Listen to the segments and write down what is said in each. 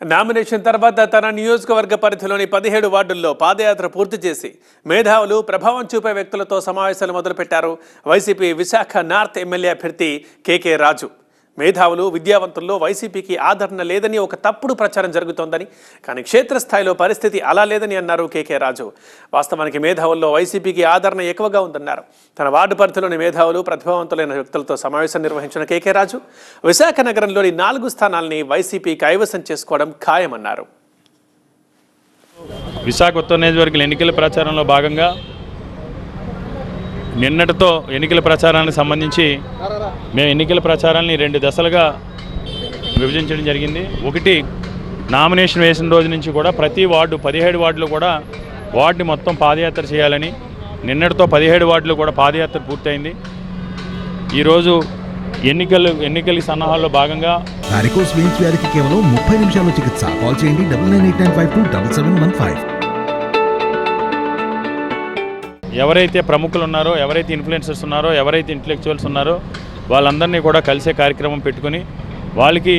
Nomination తర్వాత తన నియోజకవర్గ పరిధిలోని పదిహేడు వార్డుల్లో పాదయాత్ర పూర్తి చేసి మేధావులు ప్రభావం చూపే వ్యక్తులతో సమావేశాలు మొదలుపెట్టారు. వైసీపీ విశాఖ నార్త్ ఎమ్మెల్యే అభ్యర్థి కేకే రాజు. మేధావులు విద్యావంతుల్లో వైసీపీకి ఆదరణ లేదని ఒక తప్పుడు ప్రచారం జరుగుతోందని కానీ క్షేత్రస్థాయిలో పరిస్థితి అలా లేదని అన్నారు కేకే రాజు. వాస్తవానికి మేధావుల్లో వైసీపీకి ఆదరణ ఎక్కువగా ఉందన్నారు. తన వార్డు పరిధిలోని మేధావులు ప్రతిభావంతులైన వ్యక్తులతో సమావేశం నిర్వహించిన కేకే రాజు విశాఖ నగరంలోని నాలుగు స్థానాల్ని వైసీపీ కైవసం చేసుకోవడం ఖాయమన్నారు. విశాఖ ఉత్తర నియోజకవర్గం ఎన్నికల ప్రచారంలో భాగంగా నిన్నటితో ఎన్నికల ప్రచారానికి సంబంధించి మేము ఎన్నికల ప్రచారాన్ని రెండు దశలుగా విభజించడం జరిగింది. ఒకటి నామినేషన్ వేసిన రోజు నుంచి కూడా ప్రతి వార్డు పదిహేడు వార్డులు కూడా వార్డుని మొత్తం పాదయాత్ర చేయాలని నిన్నటితో పదిహేడు వార్డులు కూడా పాదయాత్ర పూర్తయింది. ఈరోజు ఎన్నికలు ఎన్నికల సన్నాహాల్లో భాగంగా వారికోస్ వ్యాధికి కేవలం ముప్పై నిమిషాల్లో చికిత్స. కాల్ చేయండి double nine eight nine five two double seven one five. ఎవరైతే ప్రముఖులు ఉన్నారో ఎవరైతే ఇన్ఫ్లుయెన్సర్స్ ఉన్నారో ఎవరైతే ఇంటలెక్చువల్స్ ఉన్నారో వాళ్ళందరినీ కూడా కలిసే కార్యక్రమం పెట్టుకుని వాళ్ళకి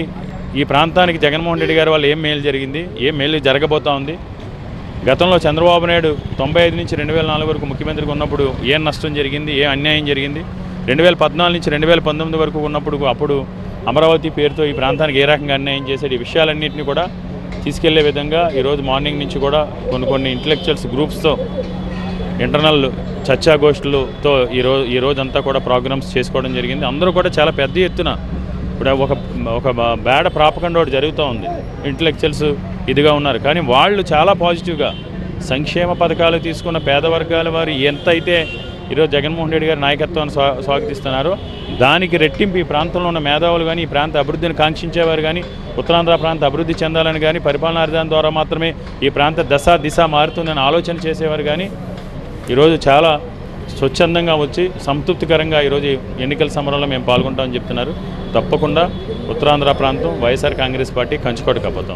ఈ ప్రాంతానికి జగన్మోహన్ రెడ్డి గారు వాళ్ళు ఏం మేలు జరిగింది ఏం మేలు జరగబోతా ఉంది. గతంలో చంద్రబాబు నాయుడు తొంభై ఐదు నుంచి రెండు వేల నాలుగు వరకు ముఖ్యమంత్రిగా ఉన్నప్పుడు ఏం నష్టం జరిగింది ఏ అన్యాయం జరిగింది? రెండు వేల పద్నాలుగు నుంచి రెండు వేల పంతొమ్మిది వరకు ఉన్నప్పుడు అప్పుడు అమరావతి పేరుతో ఈ ప్రాంతానికి ఏ రకంగా అన్యాయం చేశాడు? ఈ విషయాలన్నింటినీ కూడా తీసుకెళ్ళే విధంగా ఈరోజు మార్నింగ్ నుంచి కూడా కొన్ని కొన్ని ఇంటలెక్చువల్స్ గ్రూప్స్తో ఇంటర్నల్ చర్చాగోష్ఠులతో ఈరోజు ఈ రోజంతా కూడా ప్రోగ్రామ్స్ చేసుకోవడం జరిగింది. అందరూ కూడా చాలా పెద్ద ఎత్తున ఇప్పుడు ఒక ఒక బ్యాడ్ ప్రాపకండ ఒకటి జరుగుతూ ఉంది. ఇంటలెక్చువల్స్ ఇదిగా ఉన్నారు. కానీ వాళ్ళు చాలా పాజిటివ్గా సంక్షేమ పథకాలు తీసుకున్న పేద వర్గాల వారు ఎంత అయితే ఈరోజు జగన్మోహన్ రెడ్డి గారి నాయకత్వాన్ని స్వా స్వాగతిస్తున్నారో దానికి రెట్టింపు ఈ ప్రాంతంలో ఉన్న మేధావులు కానీ ఈ ప్రాంత అభివృద్ధిని కాంక్షించేవారు కానీ ఉత్తరాంధ్ర ప్రాంత అభివృద్ధి చెందాలని కానీ పరిపాలనా విధానం ద్వారా మాత్రమే ఈ ప్రాంత దశ దిశ మారుతుందని ఆలోచన చేసేవారు కానీ ఈరోజు చాలా స్వచ్ఛందంగా వచ్చి సంతృప్తికరంగా ఈరోజు ఎన్నికల సమరంలో మేము పాల్గొంటామని చెప్తున్నారు. తప్పకుండా ఉత్తరాంధ్ర ప్రాంతం వైఎస్ఆర్ కాంగ్రెస్ పార్టీ కంచుకోట కబ్బోతాం